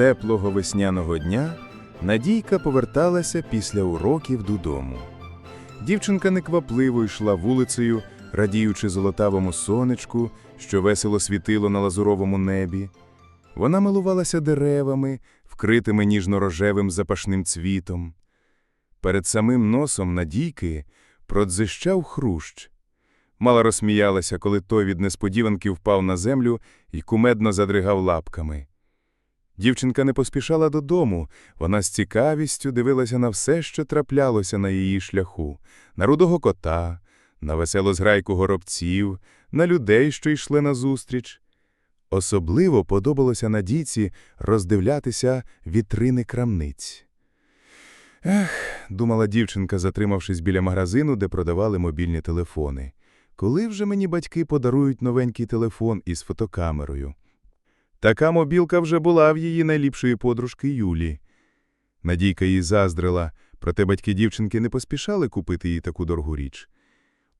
теплого весняного дня Надійка поверталася після уроків додому. Дівчинка неквапливо йшла вулицею, радіючи золотавому сонечку, що весело світило на лазуровому небі. Вона милувалася деревами, вкритими ніжно-рожевим запашним цвітом. Перед самим носом Надійки продзищав хрущ. Мала розсміялася, коли той від несподіванки впав на землю і кумедно задригав лапками. Дівчинка не поспішала додому, вона з цікавістю дивилася на все, що траплялося на її шляху, на рудого кота, на веселу зграйку горобців, на людей, що йшли назустріч. Особливо подобалося Надійці роздивлятися вітрини крамниць. Ех, думала дівчинка, затримавшись біля магазину, де продавали мобільні телефони. Коли вже мені батьки подарують новенький телефон із фотокамерою? Така мобілка вже була в її найліпшої подружки Юлі. Надійка їй заздрила, проте батьки дівчинки не поспішали купити їй таку дорогу річ.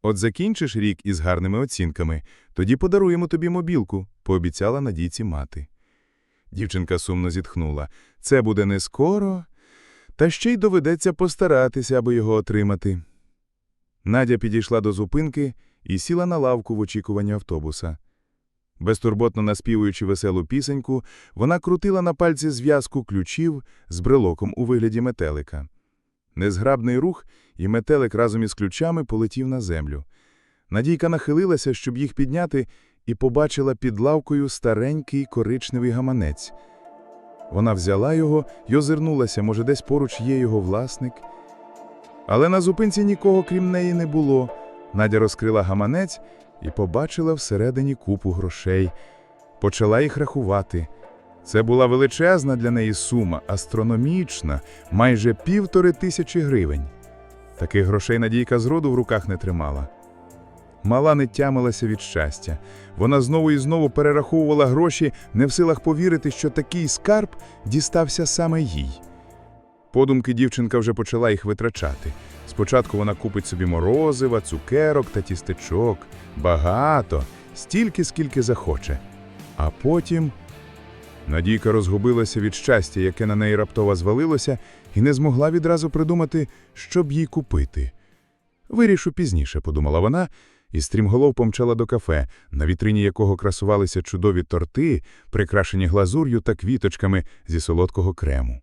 От закінчиш рік із гарними оцінками, тоді подаруємо тобі мобілку, пообіцяла Надійці мати. Дівчинка сумно зітхнула. Це буде не скоро, та ще й доведеться постаратися, аби його отримати. Надя підійшла до зупинки і сіла на лавку в очікуванні автобуса. Безтурботно наспівуючи веселу пісеньку, вона крутила на пальці зв'язку ключів з брелоком у вигляді метелика. Незграбний рух, і метелик разом із ключами полетів на землю. Надійка нахилилася, щоб їх підняти, і побачила під лавкою старенький коричневий гаманець. Вона взяла його й озирнулася, може, десь поруч є його власник. Але на зупинці нікого, крім неї, не було. Надя розкрила гаманець і побачила всередині купу грошей. Почала їх рахувати. Це була величезна для неї сума, астрономічна, майже півтори тисячі гривень. Таких грошей Надійка зроду в руках не тримала. Мала не тямилася від щастя. Вона знову і знову перераховувала гроші, не в силах повірити, що такий скарб дістався саме їй. Подумки дівчинка вже почала їх витрачати. Спочатку вона купить собі морозива, цукерок та тістечок. Багато, стільки, скільки захоче. А потім Надійка розгубилася від щастя, яке на неї раптово звалилося, і не змогла відразу придумати, що б їй купити. Вирішу пізніше, подумала вона, і стрімголов помчала до кафе, на вітрині якого красувалися чудові торти, прикрашені глазур'ю та квіточками зі солодкого крему.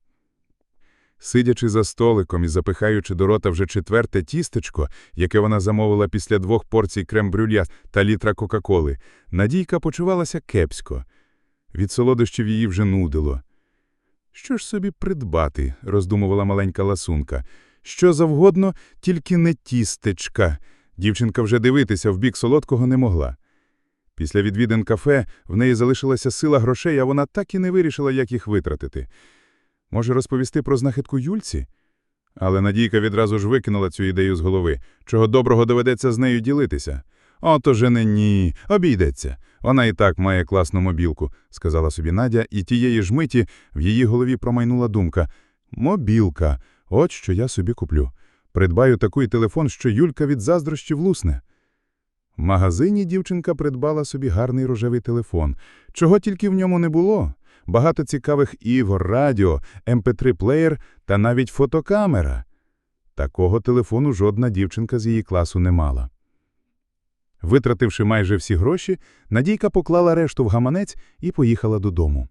Сидячи за столиком і запихаючи до рота вже четверте тістечко, яке вона замовила після двох порцій крем-брюлья та літра Кока-Коли, Надійка почувалася кепсько. Від солодощів її вже нудило. Що ж собі придбати, роздумувала маленька ласунка. Що завгодно, тільки не тістечка. Дівчинка вже дивитися в бік солодкого не могла. Після відвідин кафе в неї залишилася сила грошей, а вона так і не вирішила, як їх витратити. Може, розповісти про знахідку Юльці? Але Надійка відразу ж викинула цю ідею з голови. Чого доброго доведеться з нею ділитися? Ото же не ні, обійдеться. Вона і так має класну мобілку, сказала собі Надя, і тієї ж миті в її голові промайнула думка. Мобілка, от що я собі куплю. Придбаю такий телефон, що Юлька від заздрощів лусне. В магазині дівчинка придбала собі гарний рожевий телефон. Чого тільки в ньому не було. Багато цікавих ігор, радіо, МП3-плеєр та навіть фотокамера. Такого телефону жодна дівчинка з її класу не мала. Витративши майже всі гроші, Надійка поклала решту в гаманець і поїхала додому.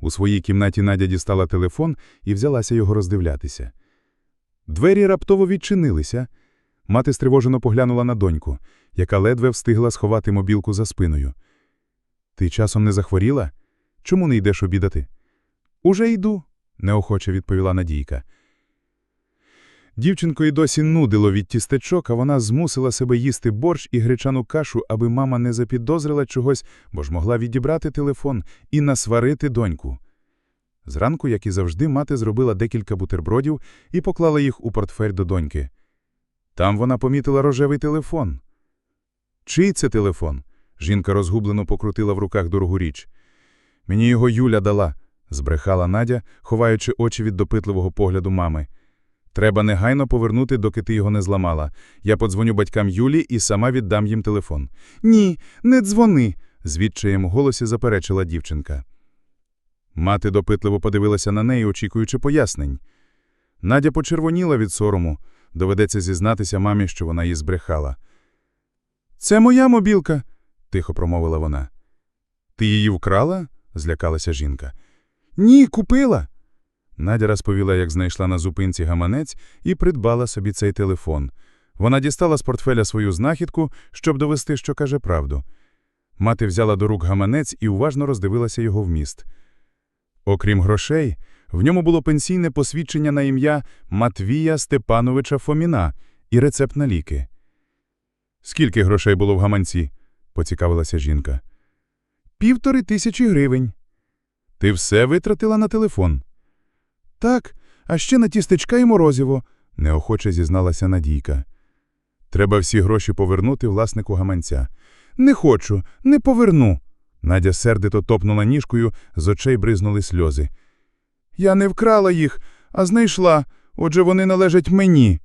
У своїй кімнаті Надя дістала телефон і взялася його роздивлятися. Двері раптово відчинилися. Мати стривожено поглянула на доньку, яка ледве встигла сховати мобілку за спиною. Ти часом не захворіла? Чому не йдеш обідати? Уже йду, неохоче відповіла Надійка. Дівчинко й досі нудило від тістечок, а вона змусила себе їсти борщ і гречану кашу, аби мама не запідозрила чогось, бо ж могла відібрати телефон і насварити доньку. Зранку, як і завжди, мати зробила декілька бутербродів і поклала їх у портфель до доньки. Там вона помітила рожевий телефон. Чий це телефон? Жінка розгублено покрутила в руках дорогу річ. Мені його Юля дала, збрехала Надя, ховаючи очі від допитливого погляду мами. Треба негайно повернути, доки ти його не зламала. Я подзвоню батькам Юлі і сама віддам їм телефон. Ні, не дзвони, з відчаєм у голосі заперечила дівчинка. Мати допитливо подивилася на неї, очікуючи пояснень. Надя почервоніла від сорому. Доведеться зізнатися мамі, що вона її збрехала. Це моя мобілка, тихо промовила вона. Ти її вкрала? Злякалася жінка. Ні, купила. Надя розповіла, як знайшла на зупинці гаманець і придбала собі цей телефон. Вона дістала з портфеля свою знахідку, щоб довести, що каже правду. Мати взяла до рук гаманець і уважно роздивилася його вміст. Окрім грошей, в ньому було пенсійне посвідчення на ім'я Матвія Степановича Фоміна і рецепт на ліки. Скільки грошей було в гаманці? поцікавилася жінка. Півтори тисячі гривень. Ти все витратила на телефон? Так, а ще на тістечка і морозиво, неохоче зізналася Надійка. Треба всі гроші повернути власнику гаманця. Не хочу, не поверну. Надя сердито топнула ніжкою, з очей бризнули сльози. Я не вкрала їх, а знайшла. Отже, вони належать мені.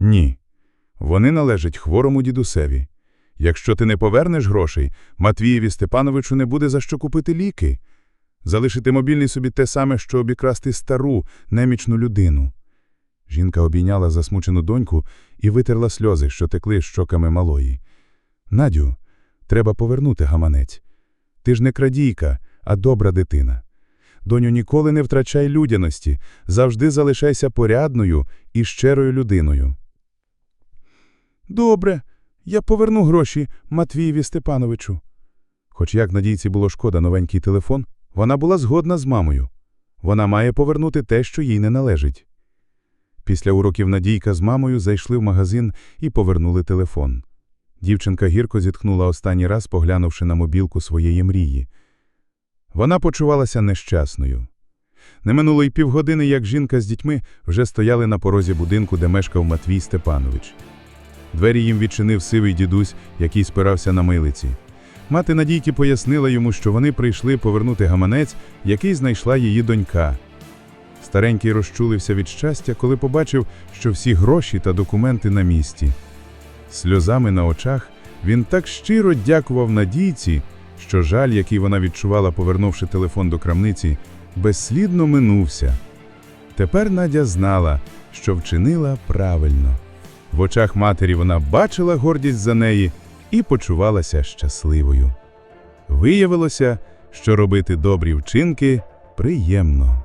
Ні. Вони належать хворому дідусеві. Якщо ти не повернеш грошей, Матвієві Степановичу не буде за що купити ліки. Залишити мобільний собі те саме, що обікрасти стару, немічну людину. Жінка обійняла засмучену доньку і витерла сльози, що текли щоками малої. Надю, треба повернути гаманець. Ти ж не крадійка, а добра дитина. Доню, ніколи не втрачай людяності, завжди залишайся порядною і щирою людиною. Добре, я поверну гроші Матвієві Степановичу. Хоч як Надійці було шкода новенький телефон, вона була згодна з мамою. Вона має повернути те, що їй не належить. Після уроків Надійка з мамою зайшли в магазин і повернули телефон. Дівчинка гірко зітхнула останній раз, поглянувши на мобілку своєї мрії. Вона почувалася нещасною. Не минуло й півгодини, як жінка з дітьми вже стояли на порозі будинку, де мешкав Матвій Степанович. Двері їм відчинив сивий дідусь, який спирався на милиці. Мати Надійки пояснила йому, що вони прийшли повернути гаманець, який знайшла її донька. Старенький розчулився від щастя, коли побачив, що всі гроші та документи на місці. Сльозами на очах він так щиро дякував Надійці, що жаль, який вона відчувала, повернувши телефон до крамниці, безслідно минувся. Тепер Надя знала, що вчинила правильно. В очах матері вона бачила гордість за неї і почувалася щасливою. Виявилося, що робити добрі вчинки приємно.